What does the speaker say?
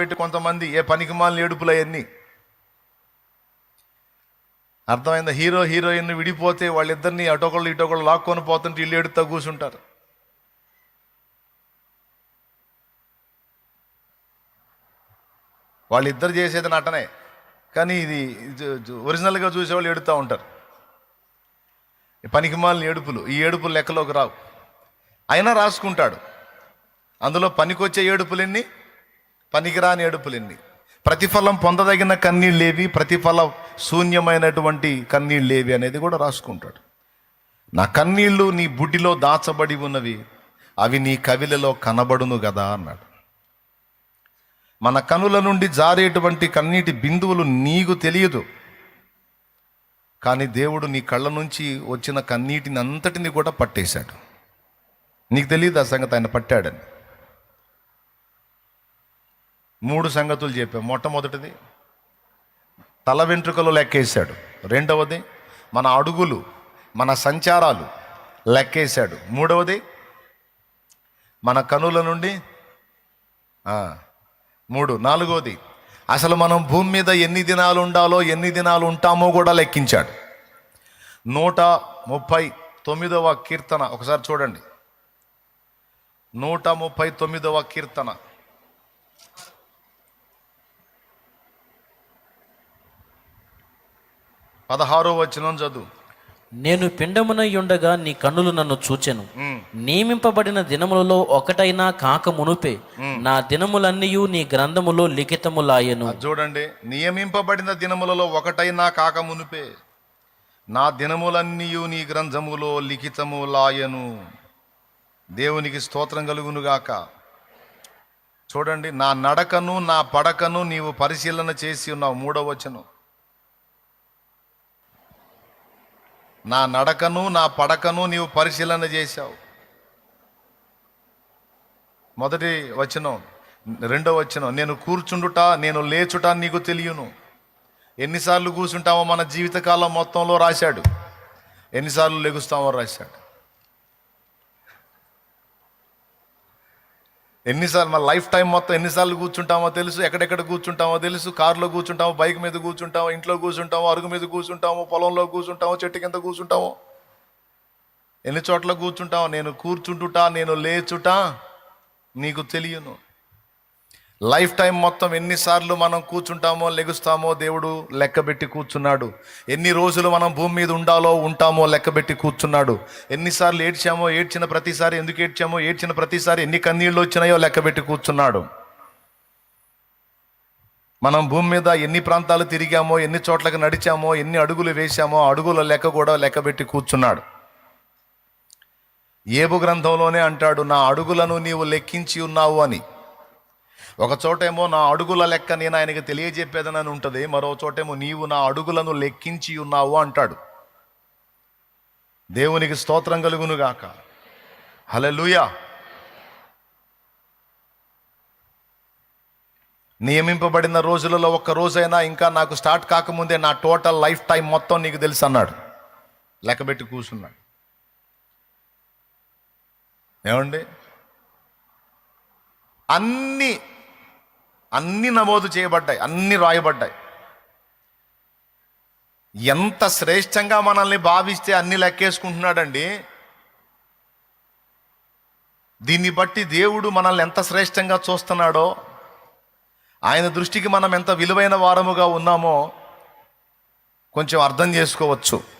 పెట్టి కొంతమంది ఏ పనికి మాలిన ఏడుపులు అవన్నీ. అర్థమైందా? హీరో హీరోయిన్ విడిపోతే వాళ్ళిద్దరిని అటొకళ్ళు ఇటొకళ్ళు లాక్కొని పోతుంటే ఇల్లు ఏడుతా కూర్చుంటారు. వాళ్ళిద్దరు చేసేది నటనే. కానీ ఇది ఒరిజినల్గా చూసేవాళ్ళు ఏడుతూ ఉంటారు. ఈ పనికిమాలిన ఏడుపులు ఈ ఏడుపులు లెక్కలోకి రావు. అయినా రాసుకుంటాడు. అందులో పనికొచ్చే ఏడుపులన్నీ? పనికిరాని ఏడుపులెన్ని ప్రతిఫలం పొందదగిన కన్నీళ్ళేవి ప్రతిఫలం శూన్యమైనటువంటి కన్నీళ్ళేవి అనేది కూడా రాసుకుంటాడు. నా కన్నీళ్ళు నీ బుడ్డిలో దాచబడి ఉన్నవి అవి నీ కవిలలో కనబడును కదా అన్నాడు. మన కనుల నుండి జారేటువంటి కన్నీటి బిందువులు నీకు తెలియదు. కానీ దేవుడు నీ కళ్ళ నుంచి వచ్చిన కన్నీటిని అంతటిని కూడా పట్టేశాడు. నీకు తెలియదు ఆ సంగతి? ఆయన పట్టాడని. మూడు సంగతులు చెప్పాం. మొట్టమొదటిది తల వెంట్రుకలు లెక్కేశాడు. రెండవది మన అడుగులు మన సంచారాలు లెక్కేశాడు. మూడవది మన కనుల నుండి మూడు. నాలుగోది అసలు మనం భూమి మీద ఎన్ని దినాలు ఉండాలో ఎన్ని దినాలు ఉంటామో కూడా లెక్కించాడు. నూట ముప్పై తొమ్మిదవ కీర్తన ఒకసారి చూడండి. నూట ముప్పై తొమ్మిదవ కీర్తన. పదహారో వచనం చదువు. నేను పిండమునై ఉండగా నీ కన్నులు నన్ను చూచెను. నియమింపబడిన దినములలో ఒకటైనా కాక మునుపే నా దినములన్నీయు నీ గ్రంథములో లిఖితములాయెను. చూడండి. నియమింపబడిన దినములలో ఒకటైనా కాక మునిపే నా దినములన్నీయు నీ గ్రంథములో లిఖితము లాయను దేవునికి స్తోత్రం కలుగునుగాక. చూడండి నా నడకను నా పడకను నీవు పరిశీలన చేసి ఉన్నావు. మూడవ నా నడకను నా పడకను నీవు పరిశీలన చేశావు. మొదటి వచనం రెండో వచనం నేను కూర్చుండుట నేను లేచుట నీకు తెలియను. ఎన్నిసార్లు కూర్చుంటామో మన జీవితకాలం మొత్తంలో రాశాడు. ఎన్నిసార్లు లెగుస్తామో రాశాడు. ఎన్నిసార్లు మన లైఫ్ టైం మొత్తం ఎన్నిసార్లు కూర్చుంటామో తెలుసు ఎక్కడెక్కడ కూర్చుంటామో తెలుసు కారులో కూర్చుంటామో బైక్ మీద కూర్చుంటామో ఇంట్లో కూర్చుంటామో అరుగు మీద కూర్చుంటామో పొలంలో కూర్చుంటామో చెట్టు కింద కూర్చుంటామో. ఎన్ని చోట్ల కూర్చుంటామో నేను కూర్చుంటుట నేను లేచుట నీకు తెలియను. లైఫ్ టైం మొత్తం ఎన్నిసార్లు మనం కూర్చుంటామో లెగుస్తామో దేవుడు లెక్కబెట్టి కూర్చున్నాడు. ఎన్ని రోజులు మనం భూమి మీద ఉండాలో ఉంటామో లెక్కబెట్టి కూర్చున్నాడు. ఎన్నిసార్లు ఏడ్చామో ఏడ్చిన ప్రతిసారి ఎందుకు ఏడ్చామో ఏడ్చిన ప్రతిసారి ఎన్ని కన్నీళ్ళు వచ్చినాయో లెక్కబెట్టి కూర్చున్నాడు. మనం భూమి మీద ఎన్ని ప్రాంతాలు తిరిగామో ఎన్ని చోట్లకి నడిచామో ఎన్ని అడుగులు వేశామో అడుగుల లెక్క కూడా లెక్కబెట్టి కూర్చున్నాడు. ఏబు గ్రంథంలోనే అంటాడు నా అడుగులను నీవు లెక్కించి ఉన్నావు అని. ఒక చోటేమో నా అడుగుల లెక్క నేను ఆయనకి తెలియజెప్పేదనని ఉంటుంది మరో చోటేమో నీవు నా అడుగులను లెక్కించి ఉన్నావు అంటాడు. దేవునికి స్తోత్రం కలుగునుగాక. హలెలూయా నియమింపబడిన రోజులలో ఒక్క రోజైనా ఇంకా నాకు స్టార్ట్ కాకముందే నా టోటల్ లైఫ్ టైం మొత్తం నీకు తెలుసు అన్నాడు. లెక్కబెట్టి కూర్చున్నాడు. ఏమండి? అన్ని అన్ని నమోదు చేయబడ్డాయి అన్ని రాయబడ్డాయి. ఎంత శ్రేష్టంగా మనల్ని భావిస్తే అన్ని లెక్కేసుకుంటున్నాడండి. దీన్ని బట్టి దేవుడు మనల్ని ఎంత శ్రేష్టంగా చూస్తున్నాడో ఆయన దృష్టికి మనం ఎంత విలువైన వారముగా ఉన్నామో కొంచెం అర్థం చేసుకోవచ్చు.